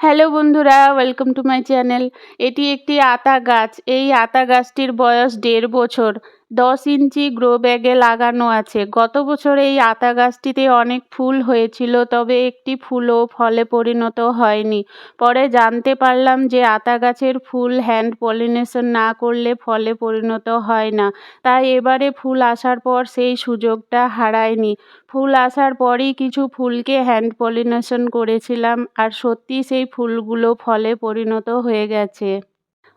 Hello বন্ধুরা welcome to my channel এটি একটি আতা গাছ। এই আতা গাছটির বয়স দেড় বছর। দশ ইঞ্চি গ্রো ব্যাগে লাগানো আছে। গত বছর এই আতা গাছটিতে অনেক ফুল হয়েছিল, তবে একটি ফুলও ফলে পরিণত হয়নি। পরে জানতে পারলাম যে আতা গাছের ফুল হ্যান্ড পলিনেশন না করলে ফলে পরিণত হয় না। তাই এবারে ফুল আসার পর সেই সুযোগটা হারায়নি ফুল আসার পরই কিছু ফুলকে হ্যান্ড পলিনেশন করেছিলাম, আর সত্যি সেই ফুলগুলো ফলে পরিণত হয়ে গেছে।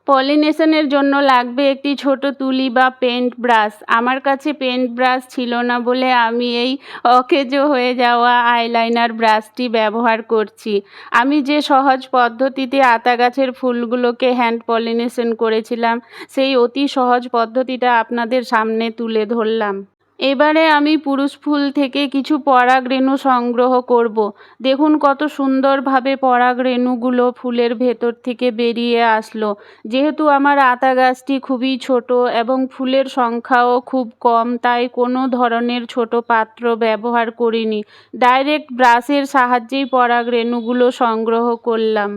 পলিনেশনের জন্য লাগবে একটি ছোট তুলি বা পেন্ট ব্রাশ। আমার কাছে পেন্ট ব্রাশ ছিল না বলে আমি এই অকেজো হয়ে যাওয়া আইলাইনার ব্রাশটি ব্যবহার করছি। আমি যে সহজ পদ্ধতিতে আতা গাছের ফুলগুলোকে হ্যান্ড পলিনেশন করেছিলাম, সেই অতি সহজ পদ্ধতিটা আপনাদের সামনে তুলে ধরলাম। এবারে আমি পুরুষ ফুল থেকে কিছু পরাগ রেণু সংগ্রহ করব। দেখুন কত সুন্দরভাবে পরাগ রেণুগুলো ফুলের ভেতর থেকে বেরিয়ে আসলো। যেহেতু আমার আতা গাছটি খুবই ছোট এবং ফুলের সংখ্যাও খুব কম, তাই কোনো ধরনের ছোট পাত্র ব্যবহার করিনি। ডাইরেক্ট ব্রাশের সাহায্যেই পরাগ রেণুগুলো সংগ্রহ করলাম।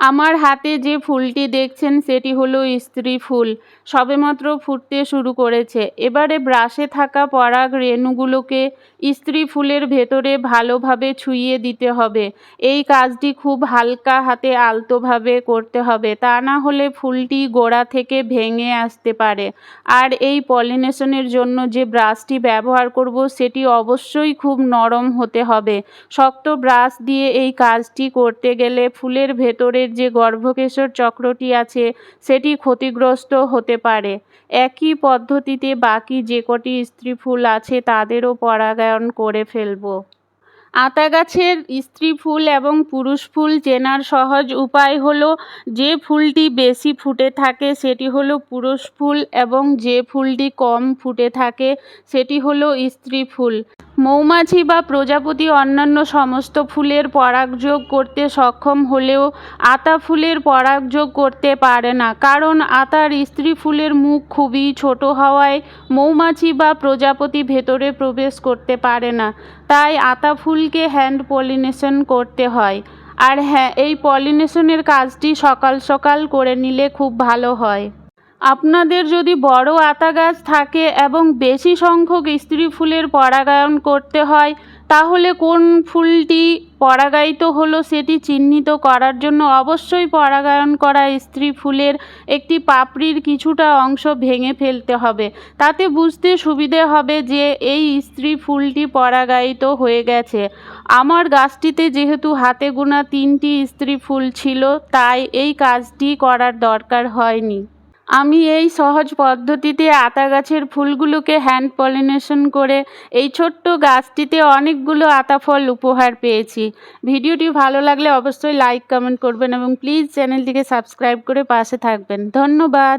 আমার হাতে যে ফুলটি দেখছেন সেটি হলো স্ত্রী ফুল। সবেমাত্র ফুটতে শুরু করেছে। এবারে ব্রাশে থাকা পরাগ রেণুগুলোকে স্ত্রী ফুলের ভেতরে ভালোভাবে ছুঁইয়ে দিতে হবে। এই কাজটি খুব হালকা হাতে আলতোভাবে করতে হবে। তা না হলে ফুলটি গোড়া থেকে ভেঙে আসতে পারে। আর এই পলিনেশনের জন্য যে ব্রাশটি ব্যবহার করব সেটি অবশ্যই খুব নরম হতে হবে। শক্ত ব্রাশ দিয়ে এই কাজটি করতে গেলে ফুলের ভেতরের যে গর্ভকেশর চক্রটি আছে, সেটি ক্ষতিগ্রস্ত হতে পারে। একই পদ্ধতিতে বাকি যে কটি স্ত্রী ফুল আছে, তাদেরও পরাগায়ন করে ফেলব। আতা গাছের স্ত্রী ফুল এবং পুরুষ ফুল চেনার সহজ উপায় হলো যে ফুলটি বেশি ফুটে থাকে সেটি হলো পুরুষ ফুল এবং যে ফুলটি কম ফুটে থাকে সেটি হলো স্ত্রী ফুল। মৌমাছি বা প্রজাপতি অন্যান্য সমস্ত ফুলের পরাগযোগ করতে সক্ষম হলেও আতা ফুলের পরাগযোগ করতে পারে না, কারণ আতার স্ত্রী ফুলের মুখ খুবই ছোট হওয়ায় মৌমাছি বা প্রজাপতি ভেতরে প্রবেশ করতে পারে না। তাই আতা ফুলকে হ্যান্ড পলিনেশন করতে হয়। আর হ্যাঁ এই পলিনেশনের কাজটি সকাল সকাল করে নিলে খুব ভালো হয়। আপনাদের যদি বড় আতা গাছ থাকে এবং বেশি সংখ্যক স্ত্রী ফুলের পরাগায়ন করতে হয়, তাহলে কোন ফুলটি পরাগায়িত হলো সেটি চিহ্নিত করার জন্য অবশ্যই পরাগায়ন করা স্ত্রী ফুলের একটি পাপড়ির কিছুটা অংশ ভেঙে ফেলতে হবে। তাতে বুঝতে সুবিধে হবে যে এই স্ত্রী ফুলটি পরাগায়িত হয়ে গেছে। আমার গাছটিতে যেহেতু হাতে গোনা তিনটি স্ত্রী ফুল ছিল, তাই এই কাজটি করার দরকার হয়নি। আমি এই সহজ পদ্ধতিতে আতা গাছের ফুলগুলোকে হ্যান্ড পলিনেশন করে এই ছোট্ট গাছটিতে অনেকগুলো আতা ফল উপহার পেয়েছি। ভিডিওটি ভালো লাগলে অবশ্যই লাইক কমেন্ট করবেন এবং প্লিজ চ্যানেলটিকে সাবস্ক্রাইব করে পাশে থাকবেন। ধন্যবাদ।